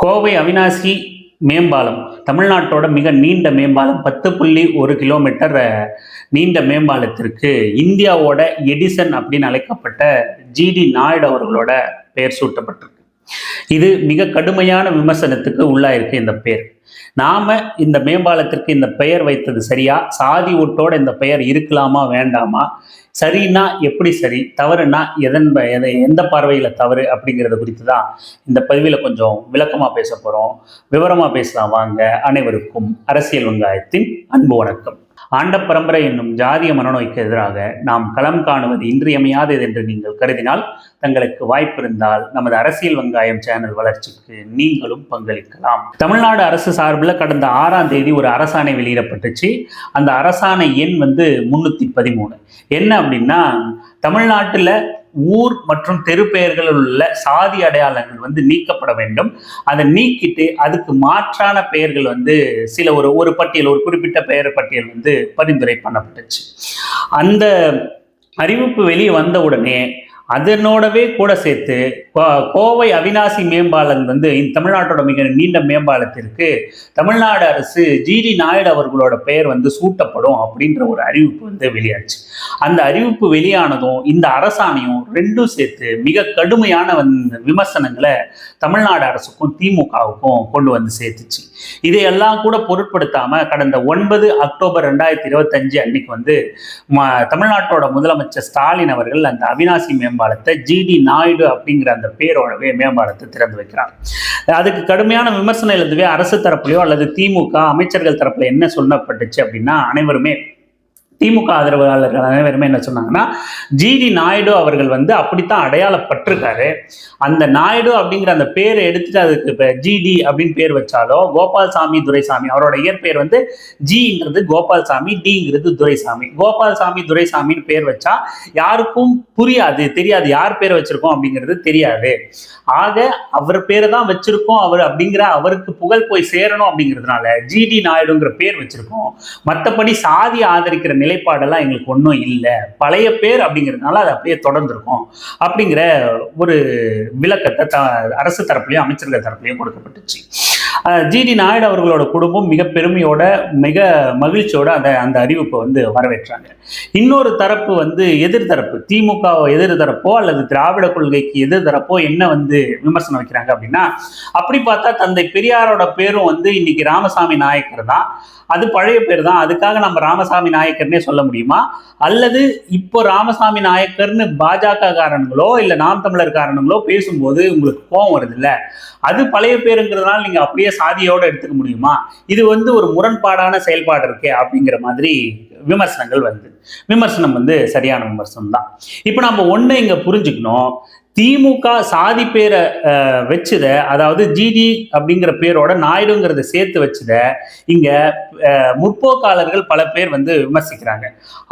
கோவை அவினாசி மேம்பாலம் தமிழ்நாட்டோட மிக நீண்ட மேம்பாலம் பத்து புள்ளி ஒரு கிலோமீட்டர் நீண்ட மேம்பாலத்திற்கு இந்தியாவோட எடிசன் அப்படின்னு அழைக்கப்பட்ட ஜிடி நாயுடு அவர்களோட பெயர் சூட்டப்பட்டிருக்கு. இது மிக கடுமையான விமர்சனத்துக்கு உள்ளாயிருக்கு இந்த பெயர் நாம இந்த மேம்பாலத்திற்கு இந்த பெயர் வைத்தது சரியா? சாதி ஒட்டோட இந்த பெயர் இருக்கலாமா வேண்டாமா? சரின்னா எப்படி சரி? தவறுனா எதன் எதை எந்த பார்வையில் தவறு அப்படிங்கிறத குறித்து தான் இந்த பதிவில் கொஞ்சம் விளக்கமாக பேச போகிறோம் விவரமாக பேசலாம் வாங்க அனைவருக்கும். அரசியல் வெங்காயத்தின் அன்பு வணக்கம். ஆண்ட பரம்பரை என்னும் ஜாதிய மனநோய்க்கு எதிராக நாம் களம் காணுவது இன்றியமையாதது என்று நீங்கள் கருதினால் தங்களுக்கு வாய்ப்பு இருந்தால் நமது அரசியல் வெங்காயம் சேனல் வளர்ச்சிக்கு நீங்களும் பங்களிக்கலாம். தமிழ்நாடு அரசு சார்பில் கடந்த ஆறாம் தேதி ஒரு அரசாணை வெளியிடப்பட்டுச்சு. அந்த அரசாணை எண் வந்து முன்னூற்றி பதிமூணு. என்ன அப்படின்னா தமிழ்நாட்டில் ஊர் மற்றும் தெரு பெயர்களில் உள்ள சாதி அடையாளங்கள் வந்து நீக்கப்பட வேண்டும். அதை நீக்கிட்டு அதுக்கு மாற்றான பெயர்கள் வந்து சில ஒரு ஒரு பட்டியல் ஒரு குறிப்பிட்ட பெயர் பட்டியல் வந்து பரிந்துரை பண்ணப்பட்டுச்சு. அந்த அறிவிப்பு வெளியே வந்த உடனே அதனோடவே கூட சேர்த்து கோ- கோவை அவினாசி மேம்பாலம் வந்து இந்த தமிழ்நாட்டோட மிக நீண்ட மேம்பாலத்திற்கு தமிழ்நாடு அரசு ஜிடி நாயுடு அவர்களோட பெயர் வந்து சூட்டப்படும் அப்படின்ற ஒரு அறிவிப்பு வந்து வெளியாச்சு. அந்த அறிவிப்பு வெளியானதும் இந்த அரசாணையும் ரெண்டும் சேர்த்து மிக கடுமையான விமர்சனங்களை தமிழ்நாடு அரசுக்கும் திமுகவுக்கும் கொண்டு வந்து சேர்த்துச்சு. இதையெல்லாம் கூட பொருட்படுத்தாம கடந்த ஒன்பது அக்டோபர் ரெண்டாயிரத்தி இருபத்தஞ்சு அன்னைக்கு வந்து தமிழ்நாட்டோட முதலமைச்சர் ஸ்டாலின் அவர்கள் அந்த அவினாசி மேம்பாலத்தை ஜிடி நாயுடு அப்படிங்கிற அந்த பேரோடவே மேம்பாலத்தை திறந்து வைக்கிறார். அதுக்கு கடுமையான விமர்சனம் எழுந்தவே அரசு தரப்புலையோ அல்லது திமுக அமைச்சர்கள் தரப்புல என்ன சொல்லப்பட்டுச்சு அப்படின்னா அனைவருமே திமுக ஆதரவாளர்கள் அனைவருமே என்ன சொன்னாங்கன்னா ஜிடி நாயுடு அவர்கள் வந்து அப்படித்தான் அடையாளப்பட்டிருக்காரு. அந்த நாயுடு அப்படிங்கிற அந்த பேரை எடுத்துட்டு அதுக்கு இப்போ ஜிடி அப்படின்னு பேர் வச்சாலோ கோபால்சாமி துரைசாமி அவரோட இயற்பெயர் வந்து ஜிங்கிறது கோபால்சாமி டிங்கிறது துரைசாமி. கோபால்சாமி துரைசாமின்னு பேர் வச்சா யாருக்கும் புரியாது தெரியாது யார் பேர் வச்சிருக்கோம் அப்படிங்கிறது தெரியாது. ஆக அவர் பேரை தான் வச்சிருக்கோம் அவர் அப்படிங்கிற அவருக்கு புகழ் போய் சேரணும் அப்படிங்கிறதுனால ஜிடி நாயுடுங்கிற பேர் வச்சிருக்கோம். மற்றபடி சாதி ஆதரிக்கிற நிலைப்பாடெல்லாம் எங்களுக்கு ஒன்றும் இல்லை. பழைய பேர் அப்படிங்கிறதுனால அது அப்படியே தொடர்ந்துருக்கும். அப்படிங்கிற ஒரு விளக்கத்தை த அரசு தரப்புலையும் அமைச்சர்கள் தரப்புலையும் கொடுக்கப்பட்டுச்சு. ஜிடி நாயுடு அவர்களோட குடும்பம் மிக பெருமையோட மிக மகிழ்ச்சியோட அந்த அந்த அறிவிப்பை வந்து வரவேற்றாங்க. இன்னொரு தரப்பு வந்து எதிர்தரப்பு திமுக எதிர்தரப்போ அல்லது திராவிட கொள்கைக்கு எதிர்தரப்போ என்ன வந்து விமர்சனம் வைக்கிறாங்க அப்படின்னா அப்படி பார்த்தா தந்தை பெரியாரோட பேரும் வந்து இன்னைக்கு ராமசாமி நாயக்கர் தான். அது பழைய பேர் தான். அதுக்காக நம்ம ராமசாமி நாயக்கர்னே சொல்ல முடியுமா? அல்லது இப்போ ராமசாமி நாயக்கர்னு பாஜக காரணங்களோ இல்லை நாம் தமிழர் காரணங்களோ பேசும்போது உங்களுக்கு கோபம் வருது இல்ல? அது பழைய பேருங்கிறதுனால நீங்க அப்படியே சாதியோட எடுத்துக்க முடியுமா? இது வந்து ஒரு முரண்பாடான செயல்பாடு இருக்கே அப்படிங்கிற மாதிரி விமர்சனங்கள் வந்து விமர்சனம் வந்து சரியான விமர்சனம் தான் இப்போ நம்ம ஒண்ணு இங்க புரிஞ்சுக்கணும். திமுக சாதி பேரை அஹ், வச்சுத அதாவது ஜிடி அப்படிங்கிற பேரோட நாயுடுங்கிறத சேர்த்து வச்சுத இங்க முற்போக்காளர்கள் பல பேர் வந்து விமர்சிக்கிறாங்க.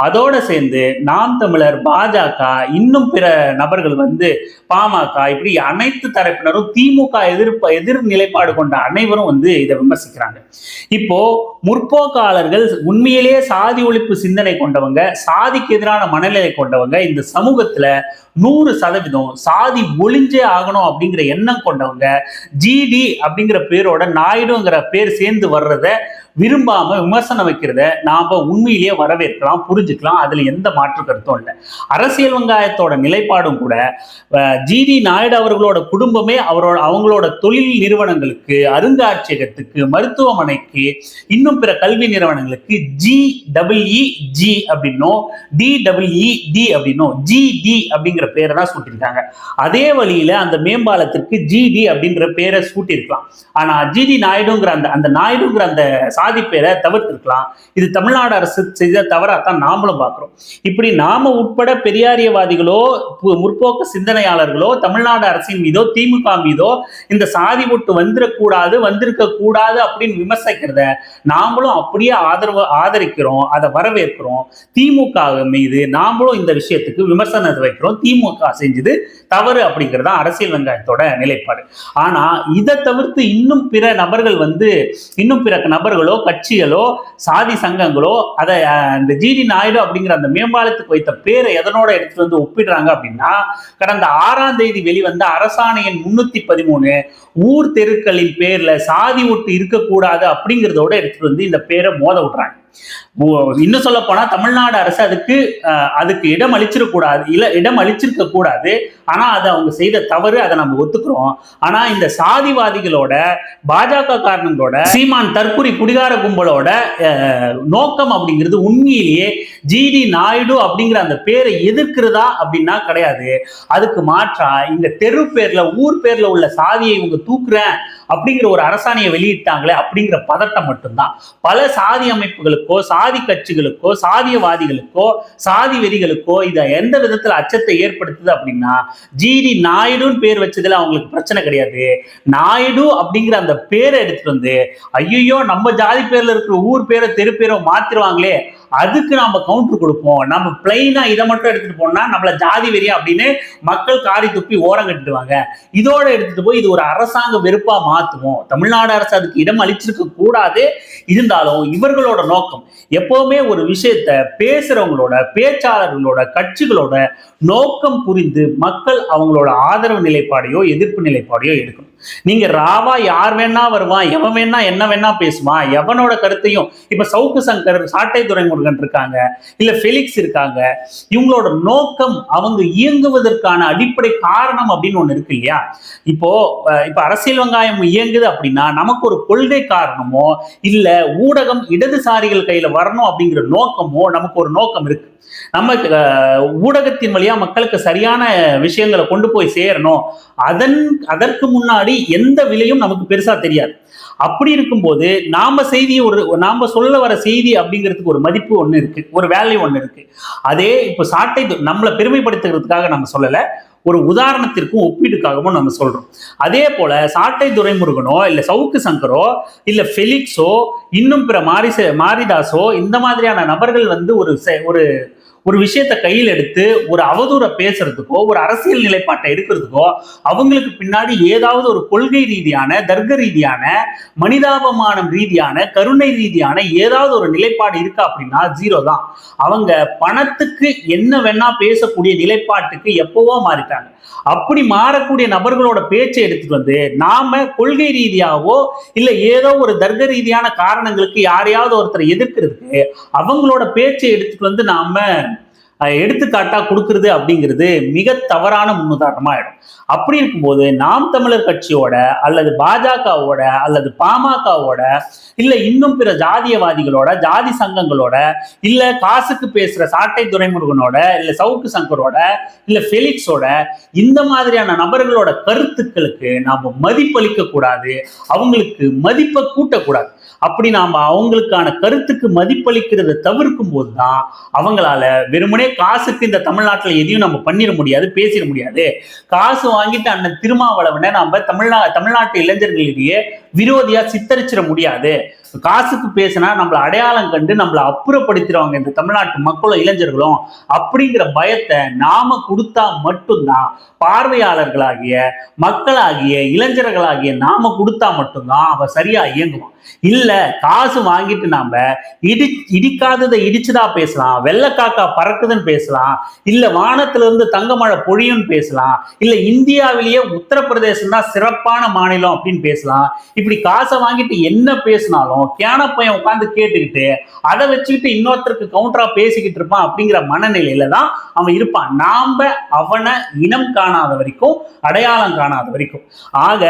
அதோட சேர்ந்து நாம் தமிழர் பாஜக இன்னும் பிற நபர்கள் வந்து பாமக இப்படி அனைத்து தரப்பினரும் திமுக எதிர்ப்பு எதிர் நிலைப்பாடு கொண்ட அனைவரும் வந்து இதை விமர்சிக்கிறாங்க. இப்போ முற்போக்காளர்கள் உண்மையிலேயே சாதி ஒழிப்பு சிந்தனை கொண்டவங்க சாதிக்கு எதிரான மனநிலை கொண்டவங்க இந்த சமூகத்துல நூறு சதவீதம் சாதி ஒளிஞ்சே ஆகணும் அப்படிங்கிற எண்ணம் கொண்டவங்க ஜிடி அப்படிங்கிற பேரோட நாயுடுங்கிற பேர் சேர்ந்து வர்றத விரும்பாம விமர்சனம் வைக்கிறத நாம உண்மையிலேயே வரவேற்கலாம் புரிஞ்சுக்கலாம். அதுல எந்த மாற்று கருத்தும் இல்லை. அரசியல் வெங்காயத்தோட நிலைப்பாடும் கூட ஜிடி நாயுடு அவர்களோட குடும்பமே அவரோட அவங்களோட தொழில் நிறுவனங்களுக்கு அருங்காட்சியகத்துக்கு மருத்துவமனைக்கு இன்னும் பிற கல்வி நிறுவனங்களுக்கு ஜி டபிள்இ ஜி அப்படின்னும் டி டபிள்இ டி அப்படின்னும் ஜி டி அப்படிங்கிற பேரை தான் சூட்டியிருக்காங்க. அதே வழியில அந்த மேம்பாலத்திற்கு ஜிடி அப்படின்ற பேரை சூட்டியிருக்கலாம். ஆனா ஜிடி நாயுடுங்கிற அந்த அந்த நாயுடுங்கிற அந்த சாதி பேரை தவிர்த்திருக்கலாம். இது தமிழ்நாடு அரசு செய்த தவறாத்தான் நாமளும் பார்க்குறோம். இப்படி நாம உட்பட பெரியாரியவாதிகளோ முற்போக்கு சிந்தனையாளர்களோ தமிழ்நாடு அரசின் மீதோ திமுக மீதோ இந்த சாதி ஒட்டு வந்துடக்கூடாது வந்திருக்க கூடாது அப்படின்னு விமர்சிக்கிறத நாமளும் அப்படியே ஆதரவு ஆதரிக்கிறோம் அதை வரவேற்கிறோம். திமுக மீது நாமளும் இந்த விஷயத்துக்கு விமர்சனத்தை வைக்கிறோம். திமுக செஞ்சது தவறு அப்படிங்கிறது தான் அரசியல் வெங்காயத்தோட நிலைப்பாடு. ஆனா இதை தவிர்த்து இன்னும் பிற நபர்கள் வந்து இன்னும் பிற நபர்களோ கட்சிகளோ சாதி சங்கங்களோ அதை இந்த ஜிடி நாயுடு அப்படிங்கிற அந்த மேம்பாலத்துக்கு வைத்த பேரை எதனோட எடுத்துட்டு வந்து ஒப்பிடுறாங்க அப்படின்னா கடந்த ஆறாம் தேதி வெளிவந்த அரசாணையின் முன்னூத்தி பதிமூணு ஊர் தெருக்களின் பேர்ல சாதி ஒட்டு இருக்கக்கூடாது அப்படிங்கிறதோட எடுத்துட்டு வந்து இந்த பேரை மோத விடுறாங்க இன்னும் சொல்ல போனா தமிழ்நாடு அரசு அதுக்கு அஹ், அதுக்கு இடம் அளிச்சிடக்கூடாது இல்ல இடம் அளிச்சிருக்க கூடாது. ஆனா அது அவங்க செய்த தவறு அதை நம்ம ஒத்துக்கிறோம். ஆனா இந்த சாதிவாதிகளோட பாஜக காரணங்களோட சீமான் தற்குறி குடிகார கும்பலோட அஹ், நோக்கம் அப்படிங்கிறது உண்மையிலேயே ஜிடி நாயுடு அப்படிங்கிற அந்த பேரை எதிர்க்கிறதா அப்படின்னா கிடையாது. அதுக்கு மாற்றா இந்த தெரு பேர்ல ஊர் பேர்ல உள்ள சாதியை இவங்க தூக்குறேன் அப்படிங்கிற ஒரு அரசாணையை வெளியிட்டாங்களே அப்படிங்கிற பதட்டம் மட்டும்தான். பல சாதி அமைப்புகளுக்கோ சாதி கட்சிகளுக்கோ சாதியவாதிகளுக்கோ சாதி வெறிகளுக்கோ இதை எந்த விதத்தில் அச்சத்தை ஏற்படுத்துது அப்படின்னா ஜிடி நாயுடுன்னு பேர் வச்சதுல அவங்களுக்கு பிரச்சனை கிடையாது. நாயுடு அப்படிங்கிற அந்த பேரை எடுத்துட்டு வந்து ஐயோ நம்ம ஜாதி பேர்ல இருக்கிற ஊர் பேரை தெரு பேரோ மாத்திருவாங்களே அதுக்கு நாம கவுண்டர் கொடுப்போம். நம்ம பிளைனா இதை மட்டும் எடுத்துட்டு போனா நம்மள ஜாதி வெறியா அப்படின்னு மக்கள் காரி துப்பி ஓரம் கட்டுவாங்க இதோட எடுத்துட்டு போய் இது ஒரு அரசாங்க வெறுப்பா மாத்துவோம். தமிழ்நாடு அரசு அதுக்கு இடம் அளிச்சிருக்க கூடாது. இருந்தாலும் இவர்களோட நோக்கம் எப்பவுமே ஒரு விஷயத்த பேசுறவங்களோட பேச்சாளர்களோட கட்சிகளோட நோக்கம் புரிந்து மக்கள் அவங்களோட ஆதரவு நிலைப்பாடையோ எதிர்ப்பு நிலைப்பாடையோ எடுக்கணும். நீங்க ராவா யார் வேணா வருவான் எவன் வேணா என்ன வேணா பேசுவான் எவனோட கருத்தையும் இப்ப சவுக்கு சங்கர் சாட்டை துறைமுருகன் இருக்காங்க இல்ல ஃபெலிக்ஸ் இருக்காங்க இவங்களோட நோக்கம் அவங்க இயங்குவதற்கான அடிப்படை காரணம் அப்படின்னு ஒண்ணு இருக்கு இல்லையா? இப்போ இப்ப அரசியல் வெங்காயம் இயங்குது அப்படின்னா நமக்கு ஒரு கொள்கை காரணமோ இல்ல ஊடகம் இடதுசாரிகள் கையில வரணும் அப்படிங்கிற நோக்கமோ நமக்கு ஒரு நோக்கம் இருக்கு. நம்ம ஊடகத்தின் வழியா மக்களுக்கு சரியான விஷயங்களை கொண்டு போய் சேரணும். அதன் அதற்கு முன்னாடி எந்த விலையும் நமக்கு பெருசா தெரியாது. அப்படி இருக்கும்போது நாம செய்தி ஒரு நாம சொல்ல வர செய்தி அப்படிங்கிறதுக்கு ஒரு மதிப்பு ஒண்ணு இருக்கு. ஒரு வேல்யூ ஒண்ணு இருக்கு. அதே இப்போ சாட்டை நம்மளை பெருமைப்படுத்துகிறதுக்காக நம்ம சொல்லல ஒரு உதாரணத்திற்கும் ஒப்பீடுக்காகவும் நம்ம சொல்றோம். அதே போல சாட்டை துரைமுருகனோ இல்ல சவுக்கு சங்கரோ இல்ல ஃபெலிக்ஸோ இன்னும் பிற மாரிச மாரிதாசோ இந்த மாதிரியான நபர்கள் வந்து ஒரு செ- ஒரு ஒரு விஷயத்தை கையில் எடுத்து ஒரு அவதூற பேசுறதுக்கோ ஒரு அரசியல் நிலைப்பாட்டை எடுக்கிறதுக்கோ அவங்களுக்கு பின்னாடி ஏதாவது ஒரு கொள்கை ரீதியான தர்க்க ரீதியான மனிதாபமானம் ரீதியான கருணை ரீதியான ஏதாவது ஒரு நிலைப்பாடு இருக்கா அப்படின்னா ஜீரோ தான். அவங்க பணத்துக்கு என்ன வேணா பேசக்கூடிய நிலைப்பாட்டுக்கு எப்பவோ மாறிட்டாங்க. அப்படி மாறக்கூடிய நபர்களோட பேச்சை எடுத்துட்டு வந்து நாம கொள்கை ரீதியாவோ இல்ல ஏதோ ஒரு தர்க்க ரீதியான காரணங்களுக்கு யாரையாவது ஒருத்தரை எதிர்க்கிறதுக்கு அவங்களோட பேச்சை எடுத்துட்டு வந்து நாம எடுத்துக்காட்டா கொடுக்கறது அப்படிங்கிறது மிக தவறான முன்னுதாரணமா ஆயிடும் அப்படி இருக்கும்போது நாம் தமிழர் கட்சியோட அல்லது பாஜகவோட அல்லது பாமகவோட இல்ல இன்னும் பிற ஜாதியவாதிகளோட ஜாதி சங்கங்களோட இல்ல காசுக்கு பேசுற சாட்டை துரைமுருகனோட இல்ல சவுக்கு சங்கரோட இல்ல ஃபெலிக்ஸோட இந்த மாதிரியான நபர்களோட கருத்துக்களுக்கு நாம மதிப்பளிக்க கூடாது அவங்களுக்கு மதிப்பை கூட்டக்கூடாது. அப்படி நாம அவங்களுக்கான கருத்துக்கு மதிப்பளிக்கிறத தவிர்க்கும் போதுதான் அவங்களால வெறுமனே காசுக்கு இந்த தமிழ்நாட்டுல எதையும் நம்ம பண்ணிட முடியாது பேசிட முடியாது. காசு வாங்கிட்டு அண்ணன் திருமாவளவனை நம்ம தமிழ்நா தமிழ்நாட்டு இளைஞர்களிடையே விரோதியா சித்தரிச்சிட முடியாது. காசுக்கு பேசினா நம்மள அடையாளம் கண்டு நம்மள அப்புறப்படுத்திடுவாங்க இந்த தமிழ்நாட்டு மக்களும் இளைஞர்களும் அப்படிங்கிற பயத்தை நாம கொடுத்தா மட்டும்தான் பார்வையாளர்களாகிய மக்களாகிய இளைஞர்களாகிய நாம கொடுத்தா மட்டும்தான் அவ சரியா இயங்குவான். இல்ல காசு வாங்கிட்டு நாம இடி இடிக்காததை இடிச்சுதா பேசலாம் வெள்ளக்காக்கா பறக்குதுன்னு பேசலாம் இல்ல வானத்துல இருந்து தங்க மழை பொழியும்னு பேசலாம் இல்ல இந்தியாவிலேயே உத்தரப்பிரதேசம் தான் சிறப்பான மாநிலம் அப்படின்னு பேசலாம். இப்படி காசை வாங்கிட்டு என்ன பேசினாலும் கேன பையன் உட்காந்து கேட்டுக்கிட்டு அதை வச்சுக்கிட்டு இன்னொருத்தருக்கு கவுண்டரா பேசிக்கிட்டு இருப்பான் அப்படிங்கிற மனநிலையில தான் அவன் இருப்பான். நாம அவனை இனம் காணாத வரைக்கும் அடையாளம் காணாத வரைக்கும். ஆக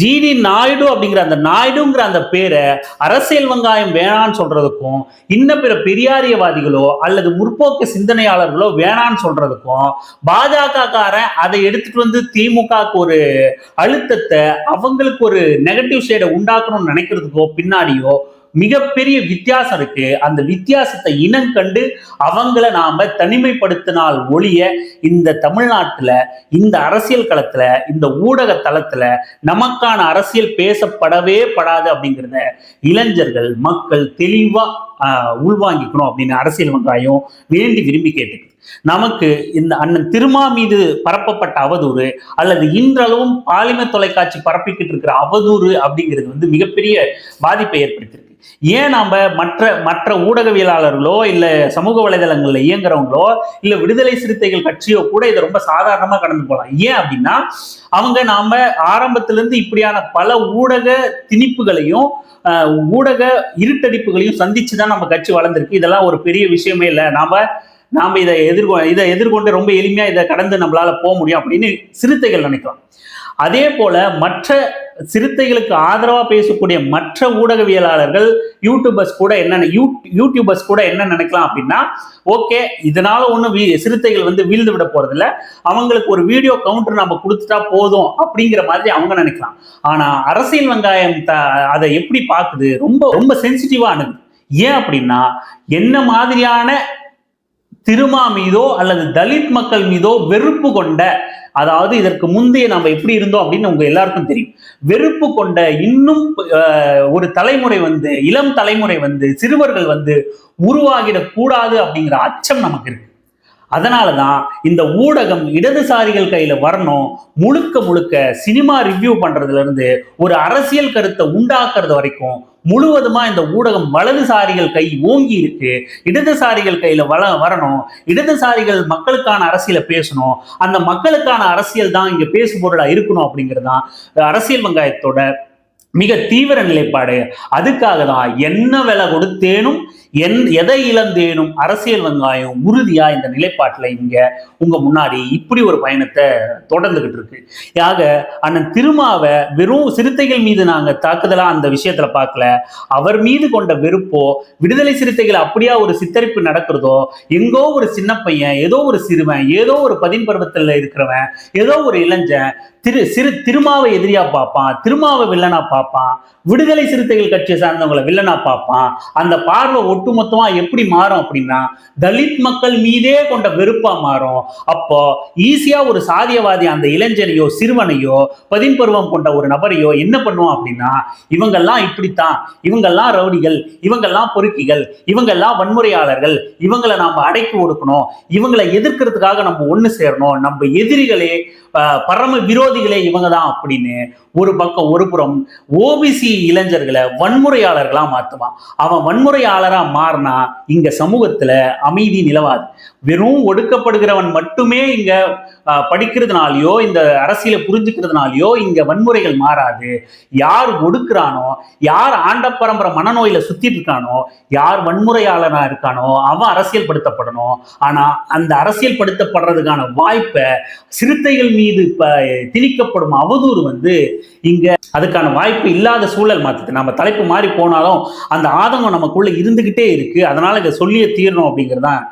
ஜிடி நாயுடு அப்படிங்கிற அந்த நாயுடுங்கிற அந்த பேரை அரசியல் வெங்காயம் வேணான்னு சொல்றதுக்கும் இன்ன பிற பெரியாரியவாதிகளோ அல்லது முற்போக்கு சிந்தனையாளர்களோ வேணான்னு சொல்றதுக்கும் பாஜக காரன் அதை எடுத்துட்டு வந்து திமுக ஒரு அழுத்தத்தை அவங்களுக்கு ஒரு நெகட்டிவ் சூசைடை உண்டாக்கணும்னு நினைக்கிறதுக்கோ பின்னாடியோ மிகப்பெரிய வித்தியாசம் இருக்கு. அந்த வித்தியாசத்தை இனம் கண்டு அவங்கள நாம தனிமைப்படுத்தினால் ஒழிய இந்த தமிழ்நாட்டுல இந்த அரசியல் களத்துல இந்த ஊடக தளத்துல நமக்கான அரசியல் பேசப்படவே படாது அப்படிங்கிறத இளைஞர்கள் மக்கள் தெளிவா ஆஹ், உள்வாங்கிக்கணும் அப்படின்னு அரசியல் வெங்காயம் வேண்டி விரும்பி கேட்டுக்கு நமக்கு இந்த அண்ணன் திருமா மீது பரப்பப்பட்ட அவதூறு அல்லது இன்றளவும் பாலிமர் தொலைக்காட்சி பரப்பிக்கிட்டு இருக்கிற அவதூறு அப்படிங்கிறது வந்து மிகப்பெரிய பாதிப்பை ஏற்படுத்தியிருக்கு. ஏன் நாம மற்ற மற்ற ஊடகவியலாளர்களோ இல்ல சமூக வலைதளங்கள்ல இயங்குறவங்களோ இல்ல விடுதலை சிறுத்தைகள் கட்சியோ கூட இதை ரொம்ப சாதாரணமா கடந்து போகலாம். ஏன் அப்படின்னா அவங்க நாம ஆரம்பத்திலிருந்து இப்படியான பல ஊடக திணிப்புகளையும் ஆஹ், ஊடக இருட்டடிப்புகளையும் சந்திச்சு தான் நம்ம கட்சி வளர்ந்துருக்கு. இதெல்லாம் ஒரு பெரிய விஷயமே இல்லை. நாம நாம இதை எதிர்கொ இதை எதிர்கொண்டு ரொம்ப எளிமையாக இதை கடந்து நம்மளால போக முடியும் அப்படின்னு சிறுத்தைகள் நினைக்கலாம். அதே போல மற்ற சிறுத்தைகளுக்கு ஆதரவாக பேசக்கூடிய மற்ற ஊடகவியலாளர்கள் யூடியூபர்ஸ் கூட என்ன யூ யூடியூபர்ஸ் கூட என்ன நினைக்கலாம் அப்படின்னா ஓகே இதனால ஒன்றும் சிறுத்தைகள் வந்து வீழ்ந்து விட போறதில்ல. அவங்களுக்கு ஒரு வீடியோ கவுண்டர் நம்ம கொடுத்துட்டா போதும் அப்படிங்கிற மாதிரி அவங்க நினைக்கலாம். ஆனால் அரசியல் வெங்காயம் த- அதை எப்படி பார்க்குது? ரொம்ப ரொம்ப சென்சிட்டிவா அணுகுது ஏன் அப்படின்னா என்ன மாதிரியான திருமா மீதோ அல்லது தலித் மக்கள் மீதோ வெறுப்பு கொண்ட அதாவது இதற்கு முந்தைய நம்ம எப்படி இருந்தோம் அப்படின்னு உங்க எல்லாருக்கும் தெரியும். வெறுப்பு கொண்ட இன்னும் ஒரு தலைமுறை வந்து இளம் தலைமுறை வந்து சிறுவர்கள் வந்து உருவாகிடக் கூடாது அப்படிங்கிற அச்சம் நமக்கு இருக்கு. அதனாலதான் இந்த ஊடகம் இடதுசாரிகள் கையில் வரணும் முழுக்க முழுக்க சினிமா ரிவ்யூ பண்ணுறதுலேருந்து ஒரு அரசியல் கருத்தை உண்டாக்குறது வரைக்கும் முழுவதுமா இந்த ஊடகம் வலதுசாரிகள் கை ஓங்கி இருக்கு. இடதுசாரிகள் கையில வள வரணும். இடதுசாரிகள் மக்களுக்கான அரசியலை பேசணும். அந்த மக்களுக்கான அரசியல் தான் இங்க பேசு பொருளா இருக்கணும் அப்படிங்கிறது தான் அரசியல் வெங்காயத்தோட மிக தீவிர நிலைப்பாடு. அதுக்காக தான் என்ன விலை கொடுத்தேனும் என் எதை இழந்தேனும் அரசியல் வெங்காயம் உறுதியா இந்த நிலைப்பாட்டுல இங்க உங்க முன்னாடி இப்படி ஒரு பயணத்தை தொடர்ந்துகிட்டு இருக்கு. யாக அண்ணன் திருமாவை வெறும் சிறுத்தைகள் மீது நாங்க தாக்குதலா அந்த விஷயத்துல பார்க்கல அவர் மீது கொண்ட வெறுப்போ விடுதலை சிறுத்தைகள் அப்படியா ஒரு சித்தரிப்பு நடக்கிறதோ எங்கோ ஒரு சின்ன பையன் ஏதோ ஒரு சிறுவன் ஏதோ ஒரு பதின் பருவத்தில் இருக்கிறவன் ஏதோ ஒரு இளைஞன் திரு சிறு திருமாவை எதிரியா பார்ப்பான் திருமாவை வில்லனா பார்ப்பான் விடுதலை சிறுத்தைகள் கட்சியை சார்ந்தவங்களை வில்லனா பார்ப்பான் அந்த பார்வை ஒட்டுமொத்தமா எப்படி மாறும் அப்படின்னா தலித் மக்கள் மீதே கொண்ட வெறுப்பா மாறும். அப்போ ஈஸியா ஒரு சாதியவாதி அந்த இளைஞனையோ சிறுவனையோ பதின்பருவம் கொண்ட ஒரு நபரையோ என்ன பண்ணுவான் அப்படின்னா இவங்கெல்லாம் இப்படித்தான். இவங்கெல்லாம் ரவுடிகள் இவங்கெல்லாம் பொறுக்கிகள் இவங்கெல்லாம் வன்முறையாளர்கள் இவங்களை நாம அடைக்கி ஒடுக்கணும் இவங்களை எதிர்க்கிறதுக்காக நம்ம ஒண்ணு சேரணும் நம்ம எதிரிகளே பரம விரோதிகளே இவங்க தான் அப்படின்னு ஒரு பக்கம் ஒரு புறம் ஓபிசி இளைஞர்களை வன்முறையாளர்களா மாத்துவான் அவன் வன்முறையாளரா மாறினா இங்க சமூகத்துல அமைதி நிலவாது. வெறும் ஒடுக்கப்படுகிறவன் மட்டுமே இங்க ஆஹ், படிக்கிறதுனாலயோ இந்த அரசியலை புரிஞ்சுக்கிறதுனாலயோ இங்க வன்முறைகள் மாறாது. யார் ஒடுக்குறானோ யார் ஆண்ட பரம்பரை மனநோயில சுத்திட்டு இருக்கானோ யார் வன்முறையாளனா இருக்கானோ அவன் அரசியல் படுத்தப்படணும் ஆனா அந்த அரசியல் படுத்தப்படுறதுக்கான வாய்ப்பை சிறுத்தைகள் மீது திணிக்கப்படும் அவதூறு வந்து இங்க அதுக்கான வாய்ப்பு இல்லாத சூழல் மாத்துது. நம்ம தலைப்பு மாறி போனாலும் அந்த ஆதங்கம் நமக்குள்ள இருந்துகிட்டே இருக்கு. அதனால இதை சொல்லியே தீரணும் அப்படிங்கிறதான்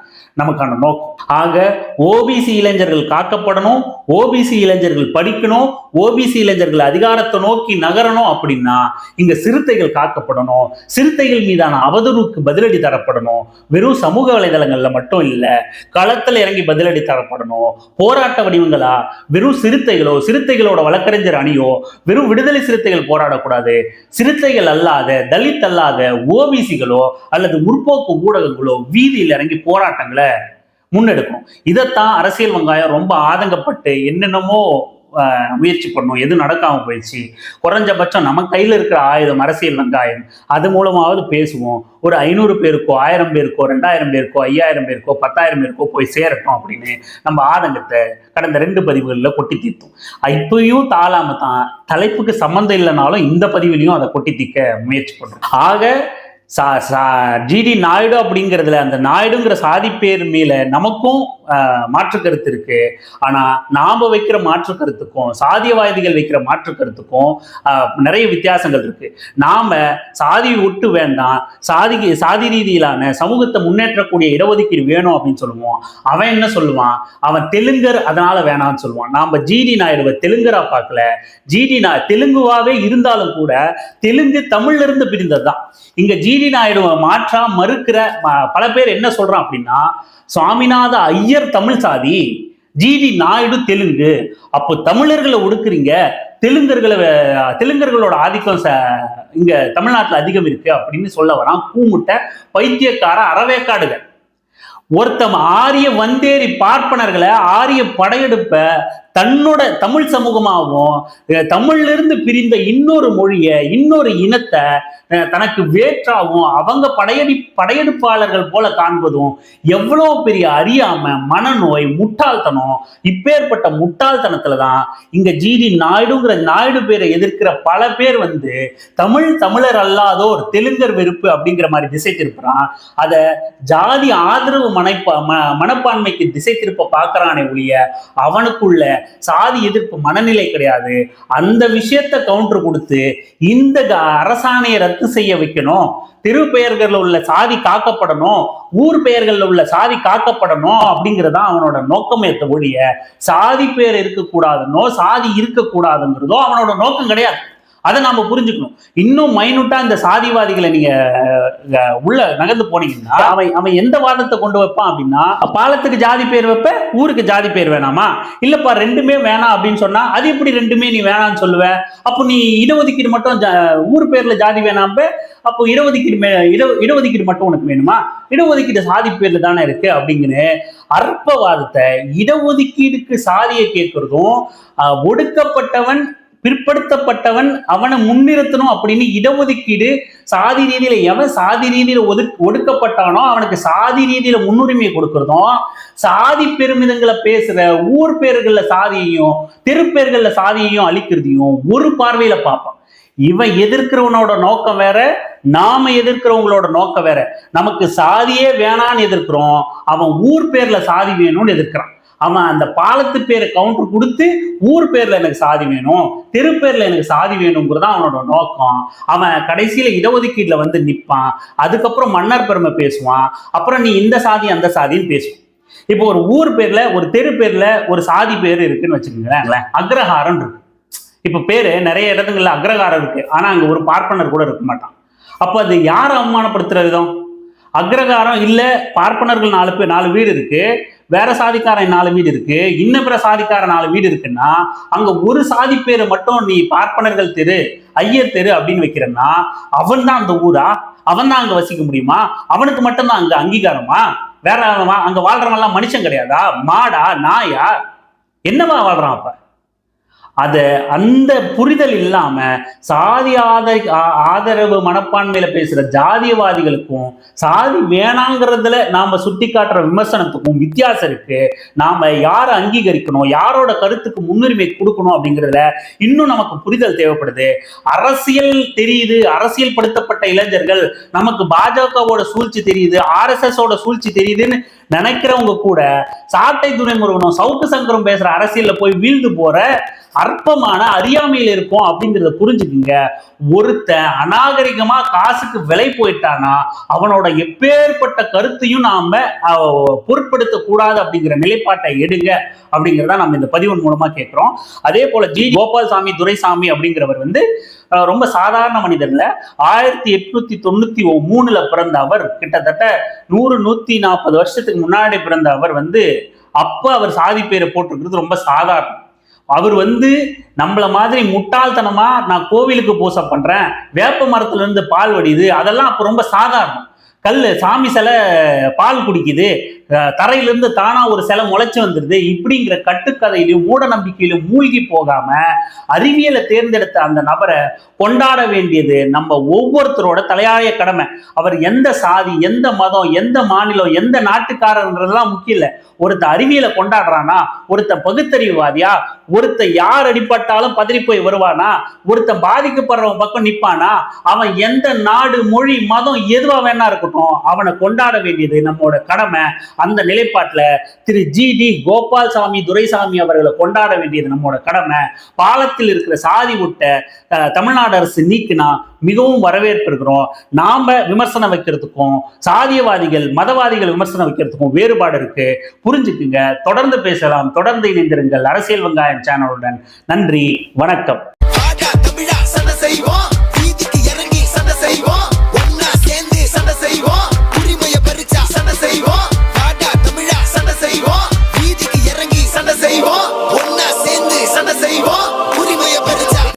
நமக்கான நோக்கம். ஆக ஓபிசி இளைஞர்கள் காக்கப்படணும் ஓபிசி இளைஞர்கள் படிக்கணும் ஓபிசி இளைஞர்கள் அதிகாரத்தை நோக்கி நகரணும் அப்படின்னா இங்க சிறுத்தைகள் காக்கப்படணும். சிறுத்தைகள் மீதான அவதூறுக்கு பதிலடி தரப்படணும். வெறும் சமூக வலைதளங்கள்ல மட்டும் இல்லை களத்தில் இறங்கி பதிலடி தரப்படணும். போராட்ட வடிவங்களா? வெறும் சிறுத்தைகளோ சிறுத்தைகளோட வழக்கறிஞர் அணியோ வெறும் விடுதலை சிறுத்தைகள் போராடக்கூடாது. சிறுத்தைகள் அல்லாத தலித் அல்லாத ஓபிசிகளோ அல்லது முற்போக்கு ஊடகங்களோ வீதியில் இறங்கி போராட்டங்களை முன்னெடுக்கணும். இதைத்தான் அரசியல் வெங்காயம் ரொம்ப ஆதங்கப்பட்டு என்னென்னமோ முயற்சி பண்ணும். எது நடக்காம போயிடுச்சு? குறைஞ்சபட்சம் நம்ம கையில் இருக்கிற ஆயுதம் அரசியல் வெங்காயம். அது மூலமாவது பேசுவோம். ஒரு ஐநூறு பேருக்கோ ஆயிரம் பேருக்கோ ரெண்டாயிரம் பேருக்கோ ஐயாயிரம் பேருக்கோ பத்தாயிரம் பேருக்கோ போய் சேரட்டும் அப்படின்னு நம்ம ஆதங்கத்தை கடந்த ரெண்டு பதிவுகளில் கொட்டி தீர்த்தோம். இப்பயும் தாளாம தான். தலைப்புக்கு சம்மந்தம் இல்லைனாலும் இந்த பதிவுலையும் அதை கொட்டி தீர்க்க முயற்சி பண்றோம். ஆக சா- சா- ஜிடி நாயுடு அப்படிங்கிறதுல அந்த நாயுடுங்கிற சாதி பேர் மேல நமக்கும் மாற்று கருத்து இருக்கு. ஆனா நாம வைக்கிற மாற்று கருத்துக்கும் சாதியவாதிகள் வைக்கிற மாற்று கருத்துக்கும் நிறைய வித்தியாசங்கள் இருக்கு. நாம சாதி விட்டு வேண்டாம் சாதி சாதி ரீதியிலான சமூகத்தை முன்னேற்றக்கூடிய இடஒதுக்கீடு வேணும் அப்படின்னு சொல்லுவோம். அவன் என்ன சொல்லுவான்? அவன் தெலுங்கர் அதனால வேணாம்னு சொல்லுவான். நாம ஜிடி நாயுடுவை தெலுங்கரா பார்க்கல. ஜிடி நா தெலுங்குவாவே இருந்தாலும் கூட தெலுங்கு தமிழ்ல இருந்து பிரிந்ததுதான். இங்க ஜி ஜிடி நாயுடுவை மாற்றா மறுக்கிற பல பேர் என்ன சொல்றான் அப்படின்னா சுவாமிநாத ஐயர் தமிழ் சாதி ஜிடி நாயுடு தெலுங்கு. அப்போ தமிழர்களை ஒடுக்குறீங்க தெலுங்கர்களை தெலுங்கர்களோட ஆதிக்கம் ச- இங்க தமிழ்நாட்டுல அதிகம் இருக்கு அப்படின்னு சொல்ல வரான் கூமுட்ட பைத்தியக்கார அறவேக்காடுகள். ஒருத்தம் ஆரிய வந்தேரி பார்ப்பனர்களை ஆரிய படையெடுப்ப தன்னோட தமிழ் சமூகமாகவும் தமிழ்லிருந்து பிரிந்த இன்னொரு மொழியை இன்னொரு இனத்தை தனக்கு வேற்றாவும் அவங்க படையடி படையெடுப்பாளர்கள் போல காண்பதும் எவ்வளோ பெரிய அறியாம மனநோய் முட்டாள்தனம். இப்பேற்பட்ட முட்டாள்தனத்துல தான் இங்க ஜிடி நாயுடுங்கிற நாயுடு பேரை எதிர்க்கிற பல பேர் வந்து தமிழ் தமிழர் அல்லாதோர் தெலுங்கர் வெறுப்பு அப்படிங்கிற மாதிரி திசை திருப்புறான் அதை ஜாதி ஆதரவு மனைப்பா ம- மனப்பான்மைக்கு திசை திருப்ப பார்க்கறானே ஒழிய அவனுக்குள்ள சாதி எதிர்ப்பு மனநிலை கிடையாது. அந்த விஷயத்த கவுண்டர் கொடுத்து இந்த அரசாணையை ரத்து செய்ய வைக்கணும். தெரு பெயர்கள்ல உள்ள சாதி காக்கப்படணும். ஊர் பெயர்கள்ல உள்ள சாதி காக்கப்படணும் அப்படிங்கறதா அவனோட நோக்கமே ஒழிய சாதி பெயர் இருக்கக்கூடாதுன்னோ சாதி இருக்கக்கூடாதுங்கிறதோ அவனோட நோக்கம் கிடையாது. அதை நாம புரிஞ்சுக்கணும். இன்னும் மைனூட்டா இந்த சாதிவாதிகளை நீங்க உள்ள நகர்ந்து போனீங்கன்னா அவன் அவன் எந்த வாதத்தை கொண்டு வைப்பான் அப்படின்னா பாலத்துக்கு ஜாதி பேர் வைப்ப ஊருக்கு ஜாதி பேர் வேணாமா? இல்லப்பா ரெண்டுமே வேணாம் அப்படின்னு சொன்னா அது எப்படி ரெண்டுமே நீ வேணாம்னு சொல்லுவ? அப்போ நீ இடஒதுக்கீடு மட்டும் ஜா- ஊர் பேர்ல ஜாதி வேணாம்ப அப்போ இடஒதுக்கீடு மே- இட இடஒதுக்கீடு மட்டும் உனக்கு வேணுமா? இடஒதுக்கீடு சாதி பேர்ல தானே இருக்கு அப்படிங்கிற அற்பவாதத்தை இடஒதுக்கீடுக்கு சாதியை கேட்கறதும் ஒடுக்கப்பட்டவன் பிற்படுத்தப்பட்டவன் அவனை முன்னிறுத்தணும் அப்படின்னு இடஒதுக்கீடு சாதி ரீதியில எவன் சாதி ரீதியில ஒது ஒடுக்கப்பட்டானோ அவனுக்கு சாதி ரீதியில முன்னுரிமை கொடுக்கறதும் சாதி பெருமிதங்களை பேசுற ஊர் பேர்கள்ல சாதியையும் தெருப்பேர்கள்ல சாதியையும் அழிக்கிறதையும் ஒரு பார்வையில பார்ப்பான். இவன் எதிர்க்கிறவனோட நோக்கம் வேற நாம எதிர்க்கிறவங்களோட நோக்கம் வேற. நமக்கு சாதியே வேணான்னு எதிர்க்கிறோம் அவன் ஊர் பேர்ல சாதி வேணும்னு எதிர்க்கிறான். அவன் அந்த பாலத்து பேரை கவுண்டர் கொடுத்து ஊர் பேர்ல எனக்கு சாதி வேணும் தெரு பேர்ல எனக்கு சாதி வேணுங்கிறதா அவனோட நோக்கம். அவன் கடைசியில இடஒதுக்கீடுல வந்து நிற்பான் அதுக்கப்புறம் மன்னர் பெருமை பேசுவான். அப்புறம் நீ இந்த சாதி அந்த சாதின்னு பேசுவான். இப்போ ஒரு ஊர் பேர்ல ஒரு தெரு பேர்ல ஒரு சாதி பேர் இருக்குன்னு வச்சுக்கோங்களேன். அக்ரஹாரம் இருக்கு. இப்போ பேரு நிறைய இடத்துங்கள்ல அக்ரஹாரம் இருக்கு. ஆனா அங்க ஒரு பார்ப்பனர் கூட இருக்க மாட்டான். அப்போ அது யாரை அவமானப்படுத்துற விதம்? அக்ரகாரம் இல்லை பார்ப்பனர்கள் நாலு பேர் நாலு வீடு இருக்கு. வேற சாதிக்காரன் நாலு வீடு இருக்கு. இன்ன பிற சாதிக்கார நாலு வீடு இருக்குன்னா அங்க ஒரு சாதி பேரை மட்டும் நீ பார்ப்பனர்கள் தெரு ஐயர் தெரு அப்படின்னு வைக்கிறன்னா அவன் தான் அந்த ஊரா? அவன் தான் அங்க வசிக்க முடியுமா? அவனுக்கு மட்டும்தான் அங்க அங்கீகாரமா? வேற அங்க வாழ்றவன் எல்லாம் மனுஷன் கிடையாதா? மாடா? நாயா? என்னவா வாழ்றான் அப்ப? அதை அந்த புரிதல் இல்லாம சாதி ஆதரி ஆ- ஆதரவு மனப்பான்மையில பேசுற ஜாதியவாதிகளுக்கும் சாதி வேணாங்கிறதுல நாம சுட்டி காட்டுற விமர்சனத்துக்கும் வித்தியாசம் இருக்கு. நாம யாரை அங்கீகரிக்கணும் யாரோட கருத்துக்கு முன்னுரிமை கொடுக்கணும் அப்படிங்கிறதுல இன்னும் நமக்கு புரிதல் தேவைப்படுது. அரசியல் தெரியுது அரசியல் படுத்தப்பட்ட இளைஞர்கள் நமக்கு பாஜகவோட சூழ்ச்சி தெரியுது ஆர்எஸ்எஸோட சூழ்ச்சி தெரியுதுன்னு நினைக்கிறவங்க கூட சாட்டை துரைமுருகனும் சவுக்கு சங்கரம் பேசுற அரசியல்ல போய் வீழ்ந்து போற அற்பமான அறியாமையில் இருக்கும் அப்படிங்கிறத புரிஞ்சுக்குங்க. ஒருத்தன் அநாகரிகமா காசுக்கு விலை போயிட்டானா அவனோட எப்பேற்பட்ட கருத்தையும் நாம பொருட்படுத்த கூடாது அப்படிங்கிற நிலைப்பாட்டை எடுங்க அப்படிங்கிறத நம்ம இந்த பதிவின் மூலமா கேட்கிறோம் அதே போல ஜி. கோபால்சாமி துரைசாமி அப்படிங்கிறவர் வந்து ரொம்ப சாதாரண மனிதர்ல ஆயிரத்தி எட்நூத்தி தொண்ணூத்தி மூணுல பிறந்த அவர் கிட்டத்தட்ட நூறு நூத்தி நாற்பது வருஷத்துக்கு முன்னாடி பிறந்த அவர் வந்து அப்ப அவர் சாதி பேரை போட்டிருக்கிறது ரொம்ப சாதாரணம். அவர் வந்து நம்மள மாதிரி முட்டாள்தனமா நான் கோவிலுக்கு பூசை பண்றேன் வேப்ப மரத்துல இருந்து பால் வடியுது அதெல்லாம் அப்ப ரொம்ப சாதாரணம். கல் சாமி சிலை பால் குடிக்குது தரையிலிருந்து தானா ஒரு சிலை முளைச்சு வந்துருது. இப்படிங்கிற கட்டுக்கதையிலும் மூட நம்பிக்கையிலும் மூழ்கி போகாம அறிவியலை தேர்ந்தெடுத்த அந்த நபரை கொண்டாட வேண்டியது நம்ம ஒவ்வொருத்தரோட தலையாய கடமை. அவர் எந்த சாதி எந்த மதம் எந்த மாநிலம் எந்த நாட்டுக்காரன்றதெல்லாம் முக்கியம் இல்லை. ஒருத்த அறிவியலை கொண்டாடுறானா ஒருத்த பகுத்தறிவுவாதியா ஒருத்த யார் அடிப்பட்டாலும் பதறி போய் வருவானா ஒருத்த பாதிக்கப்படுறவன் பக்கம் நிப்பானா அவன் எந்த நாடு மொழி மதம் எதுவா வேணா இருக்கட்டும் அவனை கொண்டாட வேண்டியது நம்மளோட கடமை. அந்த நிலைப்பாட்டில் திரு ஜி டி கோபால்சாமி துரைசாமி அவர்களை கொண்டாட வேண்டியது நம்மளோட கடமை. பாலத்தில் இருக்கிற சாதி விட்ட தமிழ்நாடு அரசு நீக்கினா மிகவும் வரவேற்பு இருக்கிறோம். நாம விமர்சனம் வைக்கிறதுக்கும் சாதியவாதிகள் மதவாதிகள் விமர்சனம் வைக்கிறதுக்கும் வேறுபாடு இருக்கு. புரிஞ்சுக்குங்க. தொடர்ந்து பேசலாம். தொடர்ந்து இணைந்திருங்கள். அரசியல் வெங்காயம் சேனலுடன் நன்றி. வணக்கம்.